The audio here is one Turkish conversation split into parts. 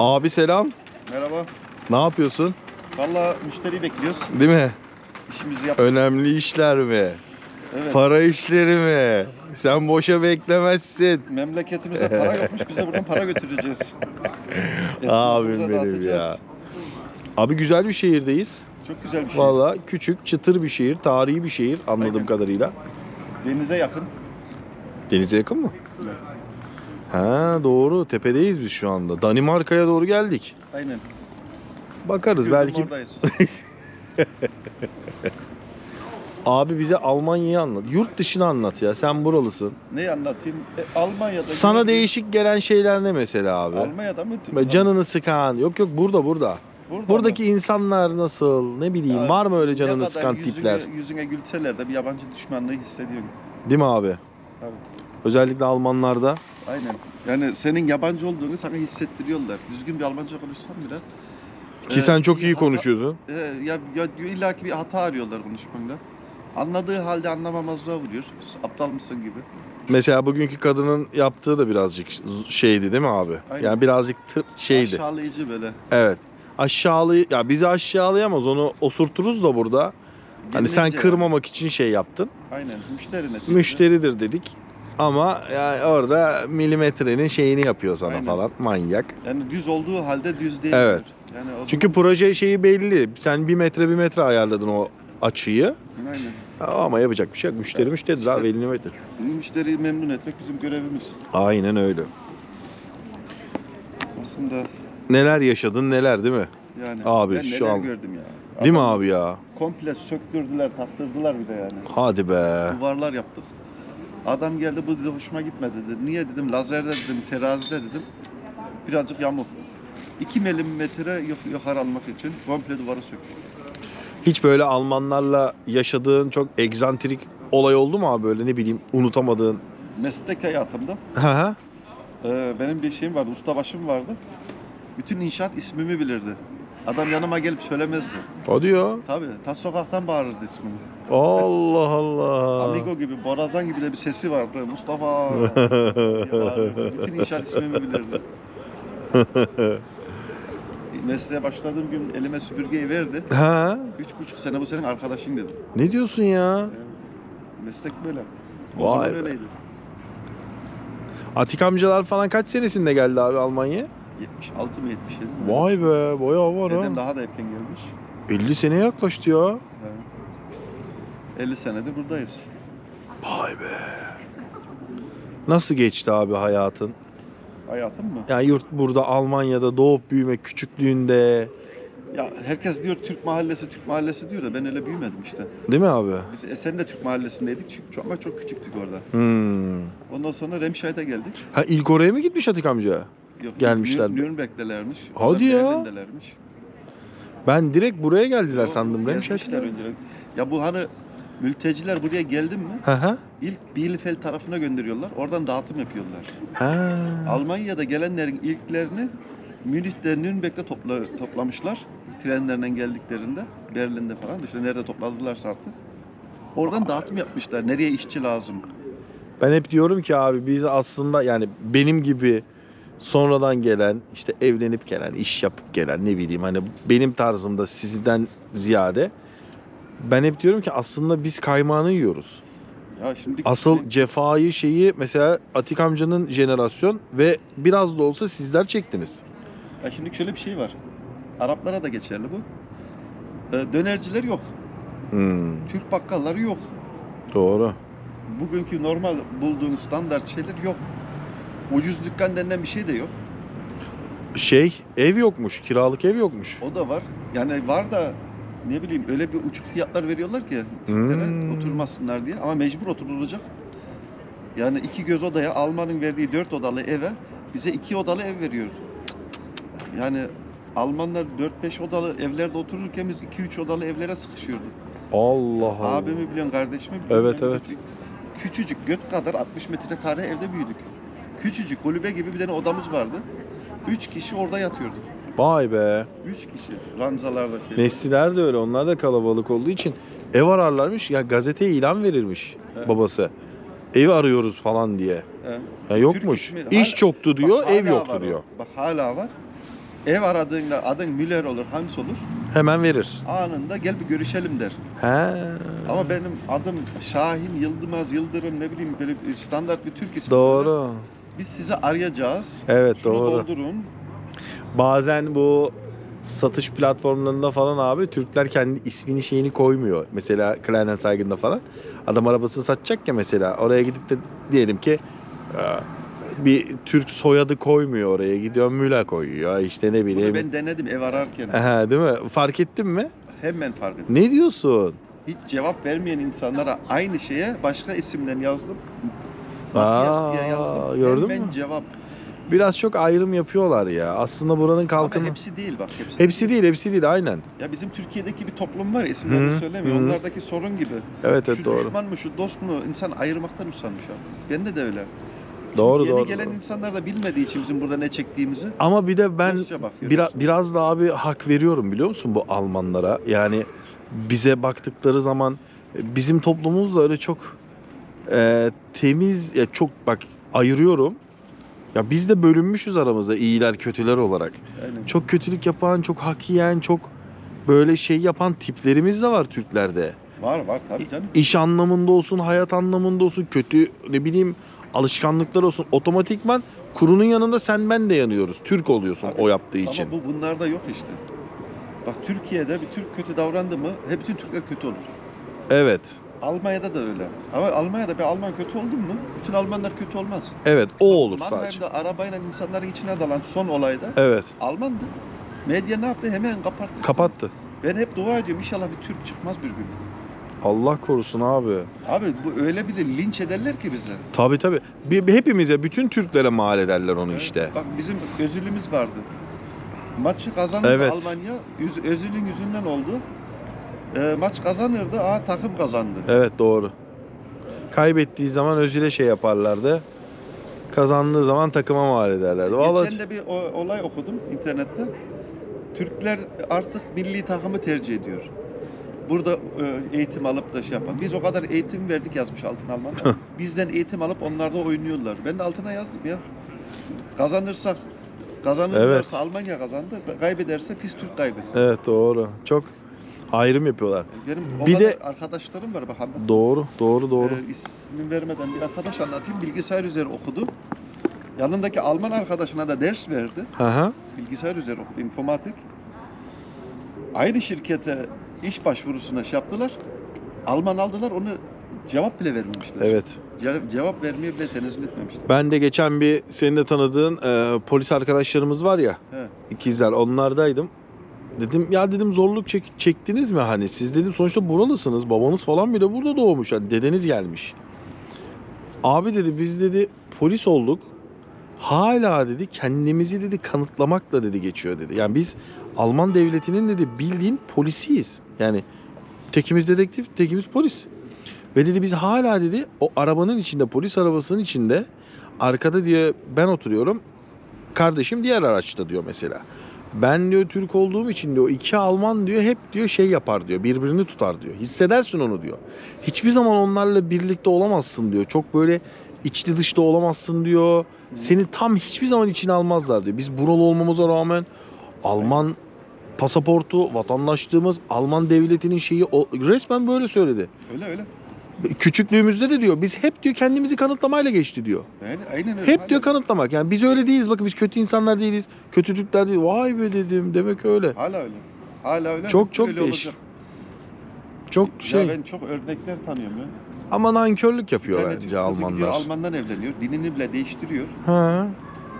Abi selam. Merhaba. Ne yapıyorsun? Valla müşteriyi bekliyoruz. Değil mi? İşimizi yap. Önemli işler mi? Evet. Para işleri mi? Sen boşa beklemezsin. Memleketimizde para yokmuş. Bize buradan para götüreceğiz. Abim benim ya. Abi güzel bir şehirdeyiz. Çok güzel bir şey. Valla küçük, çıtır bir şehir, tarihi bir şehir anladığım Aynen. kadarıyla. Denize yakın. Denize yakın mı? Evet. Ha doğru, tepedeyiz biz şu anda. Danimarka'ya doğru geldik. Aynen. Bakarız Gözüm belki. Oradayız. Abi bize Almanya'yı anlat. Yurt dışını anlat ya. Sen buralısın. Neyi anlatayım? E, Almanya'da. Sana gördüğüm- değişik gelen şeyler ne mesela abi? Almanya'da mı? Böyle canını sıkan. Yok yok burada burada. Burada Buradaki mı? insanlar nasıl? Ne bileyim Ya, var mı öyle Ne canını sıkan yüzüne, tipler? Yüzüne gülseler de bir yabancı düşmanlığı hissediyorum. Değil mi abi? Tabii. Özellikle Almanlarda. Aynen. Yani senin yabancı olduğunu sana hissettiriyorlar. Düzgün bir Almanca konuşsan bile. Ki e, sen çok iyi hata- konuşuyorsun. e, ya, ya illaki bir hata arıyorlar konuşmanda. Anladığı halde anlamamazlığa vuruyor. Aptal mısın gibi. Mesela bugünkü kadının yaptığı da birazcık şeydi değil mi abi? Aynen. Yani birazcık tır- şeydi. Aşağılayıcı böyle. Evet. Aşağılay ya bizi aşağılayamaz onu osurturuz da burada. Hani sen kırmamak için şey yaptın. Aynen. Müşteri neticede. Müşteridir dedik. Ama yani orada milimetrenin şeyini yapıyor sana Aynen. falan manyak. Yani düz olduğu halde düz değil. Evet. Yani o Çünkü proje şeyi belli. Sen bir metre bir metre ayarladın o açıyı. Aynen. Ama yapacak bir şey yok. Müşteri Evet, müşteridir işte- abi elini metre. Müşteriyi memnun etmek bizim görevimiz. Aynen öyle. Aslında Neler yaşadın neler değil mi? yani Abi, ben şu neler an- gördüm ya. Değil mi abi ya? Komple söktürdüler, taktırdılar bir de yani. Hadi be. Duvarlar yaptık. Adam geldi bu dedi hoşuma gitmedi dedi. Niye dedim lazerde dedim terazide dedim. Birazcık yamuk. 2 milimetre yuk- yukarı almak için komple duvarı söktük. Hiç böyle Almanlarla yaşadığın çok egzantrik olay oldu mu abi böyle ne bileyim unutamadığın? Meslek hayatımda Hı hı. e, benim bir şeyim vardı, ustabaşım vardı. Bütün inşaat ismimi bilirdi. Adam yanıma gelip söylemezdi. O diyor. Tabii, tas sokaktan bağırırdı ismimi. Allah Allah. Amigo gibi, Borazan gibi de bir sesi vardı. Mustafa. diye bağırırdı. Bütün inşaat ismimi bilirdi. Mesleğe başladığım gün elime süpürgeyi verdi. ha? Üç buçuk sene bu senin arkadaşın dedi. Ne diyorsun ya? Meslek böyle. O Vay zaman be. öyleydi. Atik amcalar falan kaç senesinde geldi abi Almanya'ya? 76 mı 77 mi? Vay be bayağı var Dedem ha. daha da erken gelmiş. 50 sene yaklaştı ya. Evet. 50 senedir buradayız. Vay be. Nasıl geçti abi hayatın? Hayatım mı? Yani yurt burada Almanya'da doğup büyümek küçüklüğünde Ya herkes diyor Türk mahallesi, Türk mahallesi diyor da ben öyle büyümedim işte. değil mi abi? Biz Esen'de Türk mahallesindeydik çünkü çok, ama çok küçüktük orada. Hmm. Ondan sonra Remşay'da geldik. Ha ilk oraya mı gitmiş Atik amca? Yok, Gelmişler. Nür- Nürnberg'delermiş. Hadi ya. Ben direkt buraya geldiler O- sandım. önceden. Ya bu hani mülteciler buraya geldi mi Hı hı. ilk Bielefeld tarafına gönderiyorlar. Oradan dağıtım yapıyorlar. Ha. Almanya'da gelenlerin ilklerini Münih'te, Nürnberg'de topla, toplamışlar. Trenlerden geldiklerinde, Berlin'de falan işte nerede topladılarsa artık. Oradan dağıtım yapmışlar. Nereye işçi lazım? Ben hep diyorum ki abi biz aslında yani benim gibi sonradan gelen işte evlenip gelen iş yapıp gelen ne bileyim hani benim tarzımda sizden ziyade ben hep diyorum ki aslında biz kaymağını yiyoruz. Ya şimdi Asıl cefayı şeyi mesela Atik amcanın jenerasyon ve biraz da olsa sizler çektiniz. ya şimdi şöyle bir şey var. Araplara da geçerli bu. Ee, dönerciler yok. Hmm, Türk bakkalları yok. doğru. Bugünkü normal bulduğun standart şeyler yok. Ucuz dükkan denilen bir şey de yok. Şey ev yokmuş, kiralık ev yokmuş. O da var. Yani var da ne bileyim öyle bir uçuk fiyatlar veriyorlar ki Türklere Hmm. oturmasınlar diye ama mecbur oturulacak. Yani iki göz odaya Alman'ın verdiği dört odalı eve bize iki odalı ev veriyor. Yani Almanlar 4-5 odalı evlerde otururken biz 2-3 odalı evlere sıkışıyorduk. Allah Allah. Abimi biliyorsun, kardeşimi biliyorsun. Evet, evet. Küçücük göt kadar 60 metrekare evde büyüdük. Küçücük kulübe gibi bir tane odamız vardı. 3 kişi orada yatıyorduk. Vay be. 3 kişi ranzalarda şey. Nesliler de öyle. Onlar da kalabalık olduğu için ev ararlarmış. Ya gazeteye ilan verirmiş Evet. babası. Ev arıyoruz falan diye. He. Ya yokmuş. Türk ismi- İş hala- çoktu diyor, Bak ev hala yoktu var o. diyor. Bak hala var. ev aradığında adın Müller olur, Hans olur. Hemen verir. Anında gel bir görüşelim der. He. Ama benim adım Şahin Yıldırmaz Yıldırım ne bileyim böyle bir standart bir Türk ismi. Doğru. Biz sizi arayacağız. Evet Şunu doğru. doldurun. Bazen bu satış platformlarında falan abi Türkler kendi ismini şeyini koymuyor. Mesela Kleinanzeigen'da falan. Adam arabasını satacak ya mesela. Oraya gidip de diyelim ki bir Türk soyadı koymuyor oraya. Gidiyor Müller koyuyor. İşte ne Bunu bileyim. ben denedim ev ararken. Aha, değil mi? Fark ettin mi? Hemen fark ettim. Ne diyorsun? Hiç cevap vermeyen insanlara aynı şeye başka isimden yazdım. Aa, Matias diye yazdım. gördün Hemen mü? cevap. Biraz çok ayrım yapıyorlar ya. Aslında buranın kalkını... Ama hepsi değil bak hepsi. Hepsi değil, hepsi değil aynen. Ya bizim Türkiye'deki bir toplum var ya isimlerini Hı, söylemiyor. hı. Onlardaki sorun gibi. Evet evet şu doğru. düşman mı şu dost mu insan ayırmaktan usanmış artık. Bende de öyle. Doğru Şimdi yeni doğru. gelen doğru. insanlar da bilmediği için bizim burada ne çektiğimizi Ama bir de ben. Biraz, biraz da abi hak veriyorum biliyor musun bu Almanlara? Yani bize baktıkları zaman e, bizim toplumumuz da öyle çok e, temiz ya çok bak ayırıyorum. Ya biz de bölünmüşüz aramızda iyiler kötüler olarak. Aynen. Çok kötülük yapan, çok hak yiyen, çok böyle şey yapan tiplerimiz de var Türklerde. Var var tabii canım. İş anlamında olsun, hayat anlamında olsun, kötü ne bileyim alışkanlıklar olsun. Otomatikman kurunun yanında sen ben de yanıyoruz. Türk oluyorsun Tabii. o yaptığı için. Ama bu bunlarda yok işte. Bak Türkiye'de bir Türk kötü davrandı mı hep bütün Türkler kötü olur. Evet. Almanya'da da öyle. Ama Almanya'da bir Alman kötü oldu mu bütün Almanlar kötü olmaz. Evet o olur sadece. Mannheim'de arabayla insanların içine dalan son olayda Evet. Almandı. Medya ne yaptı? Hemen kapattı. Kapattı. Ben hep dua ediyorum inşallah bir Türk çıkmaz bir gün. Allah korusun abi. Abi bu öyle bir de linç ederler ki bize. Tabi tabi. Hepimize bütün Türklere mal ederler onu Evet. işte. Bak bizim Özül'ümüz vardı. Maçı kazandı Evet. Almanya. Yüz, Özül'ün yüzünden oldu. Ee, maç kazanırdı. Aa takım kazandı. Evet doğru. Kaybettiği zaman Özil'e şey yaparlardı. Kazandığı zaman takıma mal ederlerdi. Vallahi Geçen de bir o- olay okudum internette. Türkler artık milli takımı tercih ediyor. Burada e, eğitim alıp da şey yapan. Biz o kadar eğitim verdik yazmış Altın Alman. Bizden eğitim alıp onlar da oynuyorlar. Ben de altına yazdım ya. Kazanırsak kazanırlarsa Evet. Almanya kazandı. Kaybederse pis Türk kaybetti. evet doğru. Çok ayrım yapıyorlar. Benim o Bir de- arkadaşlarım var bak. Doğru, doğru, doğru. Ee, ismini vermeden bir arkadaş anlatayım. Bilgisayar üzeri okudu. Yanındaki Alman arkadaşına da ders verdi. Hı hı. Bilgisayar üzeri okudu, informatik. Aynı şirkete iş başvurusuna şey yaptılar. Alman aldılar, onu cevap bile vermemişler. Evet. Ce- cevap vermeye bile tenezzül etmemişler. Ben de geçen bir senin de tanıdığın e, polis arkadaşlarımız var ya. He. ikizler onlardaydım. Dedim ya dedim zorluk çek- çektiniz mi hani siz dedim sonuçta buralısınız babanız falan bile burada doğmuş hani dedeniz gelmiş. Abi dedi biz dedi polis olduk hala dedi kendimizi dedi kanıtlamakla dedi geçiyor dedi. Yani biz Alman devletinin dedi bildiğin polisiyiz. Yani tekimiz dedektif tekimiz polis. Ve dedi biz hala dedi o arabanın içinde polis arabasının içinde arkada diye ben oturuyorum kardeşim diğer araçta diyor mesela. Ben diyor Türk olduğum için diyor iki Alman diyor hep diyor şey yapar diyor birbirini tutar diyor. Hissedersin onu diyor. Hiçbir zaman onlarla birlikte olamazsın diyor. Çok böyle içli dışlı olamazsın diyor. Seni tam hiçbir zaman içine almazlar diyor. Biz buralı olmamıza rağmen Alman pasaportu, vatandaşlığımız, Alman devletinin şeyi o, resmen böyle söyledi. Öyle öyle. Küçüklüğümüzde de diyor biz hep diyor kendimizi kanıtlamayla geçti diyor. Yani aynen öyle. Hep diyor kanıtlamak. Yani biz öyle değiliz. Bakın biz kötü insanlar değiliz. Kötü Türkler değil. Vay be dedim. Demek öyle. Hala öyle. Hala öyle. Çok, çok öyle değişik. olacak. Çok şey. Ya ben çok örnekler tanıyorum ya. Ama nankörlük yapıyor tane bence kızı gidiyor, Almanlar. Almandan evleniyor. Dinini bile değiştiriyor. Ha.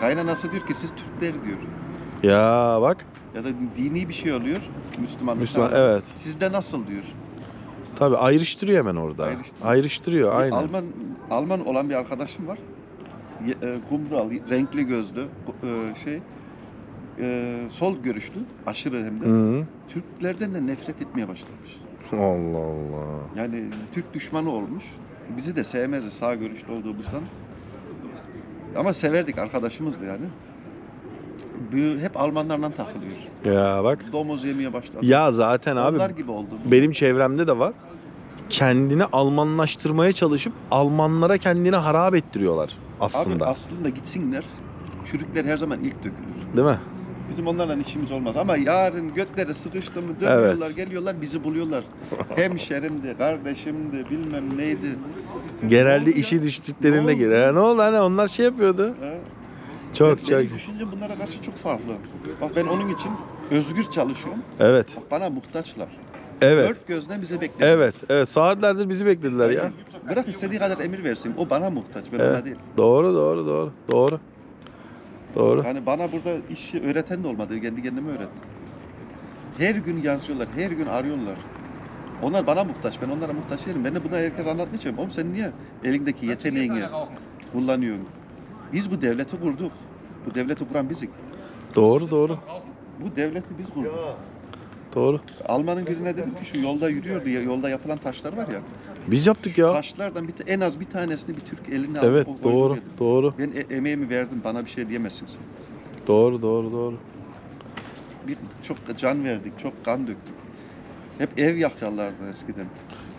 Kaynanası diyor ki siz Türkler diyor. Ya bak. Ya da dini bir şey oluyor. Müslüman. Müslüman evet. Sizde nasıl diyor. Tabii ayrıştırıyor hemen orada. Ayrıştırıyor. Ayrıştırıyor Bir aynen. Alman Alman olan bir arkadaşım var. E, kumral, renkli gözlü, e, şey e, sol görüşlü, aşırı hem de. Hı. Türklerden de nefret etmeye başlamış. Allah Allah. Yani Türk düşmanı olmuş. Bizi de sevmezdi sağ görüşlü olduğumuzdan. Ama severdik arkadaşımızdı yani. Hep Almanlarla takılıyor. Ya bak. Domuz yemeye başladı. Ya zaten abi Onlar gibi oldu. benim çevremde de var. Kendini Almanlaştırmaya çalışıp Almanlara kendini harap ettiriyorlar Abi aslında. aslında gitsinler. Çürükler her zaman ilk dökülür. Değil mi? Bizim onlarla işimiz olmaz ama yarın götleri sıkıştı mı dönüyorlar, geliyorlar bizi buluyorlar. Hemşerimdi, kardeşimdi, bilmem neydi. Genelde işi düştüklerinde Ne Ne oldu hani onlar şey yapıyordu. Ha? Çok Ben- çok. Benim düşüncem bunlara karşı çok farklı. Bak ben onun için özgür çalışıyorum. Evet. Bak bana muhtaçlar. Evet. Dört gözle bizi bekliyor. Evet. Evet. Saatlerdir bizi beklediler ya. Bırak istediği kadar emir versin. O bana muhtaç, ben Evet. ona değil. Doğru doğru doğru. Doğru. Doğru. Yani bana burada işi öğreten de olmadı. Kendi kendime öğrettim. Her gün yazıyorlar, her gün arıyorlar. Onlar bana muhtaç, ben onlara muhtaç değilim. Ben de bunu herkes anlatmayacağım. Oğlum sen niye elindeki yeteneğini kullanıyorsun? Biz bu devleti kurduk. Bu devleti kuran bizik. Doğru doğru. Bu devleti biz kurduk. Doğru. Almanın birine dedim ki şu yolda yürüyor diye yolda yapılan taşlar var ya. Biz yaptık ya. Taşlardan bir en az bir tanesini bir Türk eline alıp Evet o- doğru. dedim. Doğru. Ben e- emeğimi verdim bana bir şey diyemezsiniz. Doğru doğru doğru. Bir çok can verdik, çok kan döktük. Hep ev yakarlardı eskiden.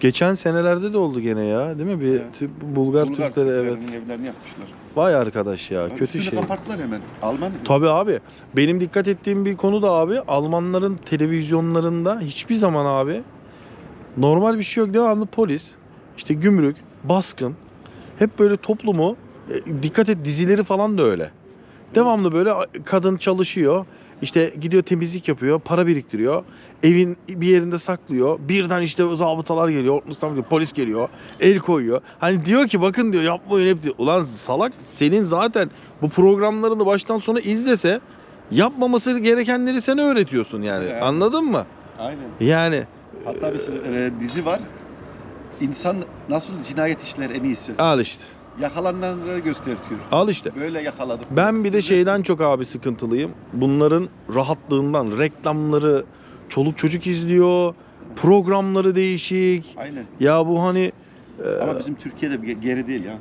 Geçen senelerde de oldu gene ya. Değil mi? Bir Evet. tip Bulgar, Türkleri evet. Türklerinin evlerini yakmışlar. Vay arkadaş ya. Ya kötü üstünü şey. kapattılar hemen. Alman Tabii abi. Benim dikkat ettiğim bir konu da abi Almanların televizyonlarında hiçbir zaman abi normal bir şey yok. Devamlı polis, işte gümrük, baskın. Hep böyle toplumu e, dikkat et dizileri falan da öyle. Devamlı böyle kadın çalışıyor. İşte gidiyor temizlik yapıyor, para biriktiriyor. Evin bir yerinde saklıyor. Birden işte zabıtalar geliyor, Mustafa geliyor, polis geliyor, el koyuyor. Hani diyor ki bakın diyor yapmayın hep diyor. Ulan salak senin zaten bu programlarını baştan sona izlese yapmaması gerekenleri sen öğretiyorsun yani. Evet. Anladın mı? Aynen. Yani Hatta bir e, dizi var. İnsan nasıl cinayet işler en iyisi. al işte. Yakalananları gösteriyor. Al işte. Böyle yakaladık. Ben bir de şeyden çok abi sıkıntılıyım. Bunların rahatlığından reklamları çoluk çocuk izliyor. Programları değişik. Aynen. Ya bu hani e, Ama bizim Türkiye'de geri değil ya.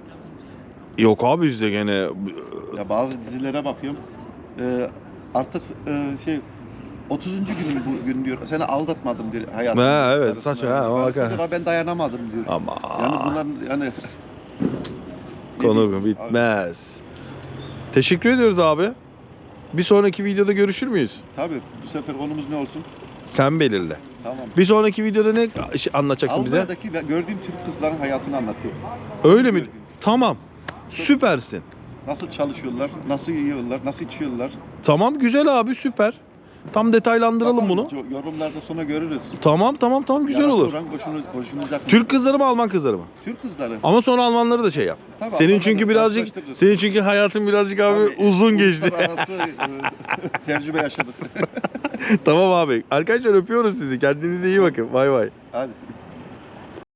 yok abi bizde gene Ya bazı dizilere bakıyorum. e, artık e, şey 30. günüm bugün diyor. Seni aldatmadım diyor hayatım. Ha, evet, saçma, ha, o Karısı bakar. diyor, "Ha, ben dayanamadım diyor. ama Yani bunların yani konu bitmez. Teşekkür ediyoruz abi. Bir sonraki videoda görüşür müyüz? Tabii bu sefer konumuz ne olsun? Sen belirle. Tamam. Bir sonraki videoda ne anlatacaksın bize? Almanya'daki ve gördüğüm Türk kızların hayatını anlatıyor. Öyle mi? Gördüğüm. Tamam. Süpersin. Nasıl çalışıyorlar, nasıl yiyorlar, nasıl içiyorlar. Tamam güzel abi süper. Tam detaylandıralım Bakalım, bunu. co- Yorumlarda sonra görürüz. Tamam tamam tamam güzel Yarası olur. vuran Hoşunu, Türk kızları mı Alman kızları mı? Türk kızları. Ama sonra Almanları da şey yap. Tabii, Senin Almanları çünkü birazcık karşılaştırırız. senin çünkü hayatın birazcık abi Tabii, uzun geçti. uluslararası, e, tecrübe yaşadık. tamam abi. Arkadaşlar öpüyoruz sizi. Kendinize iyi bakın. Bay bay. Hadi.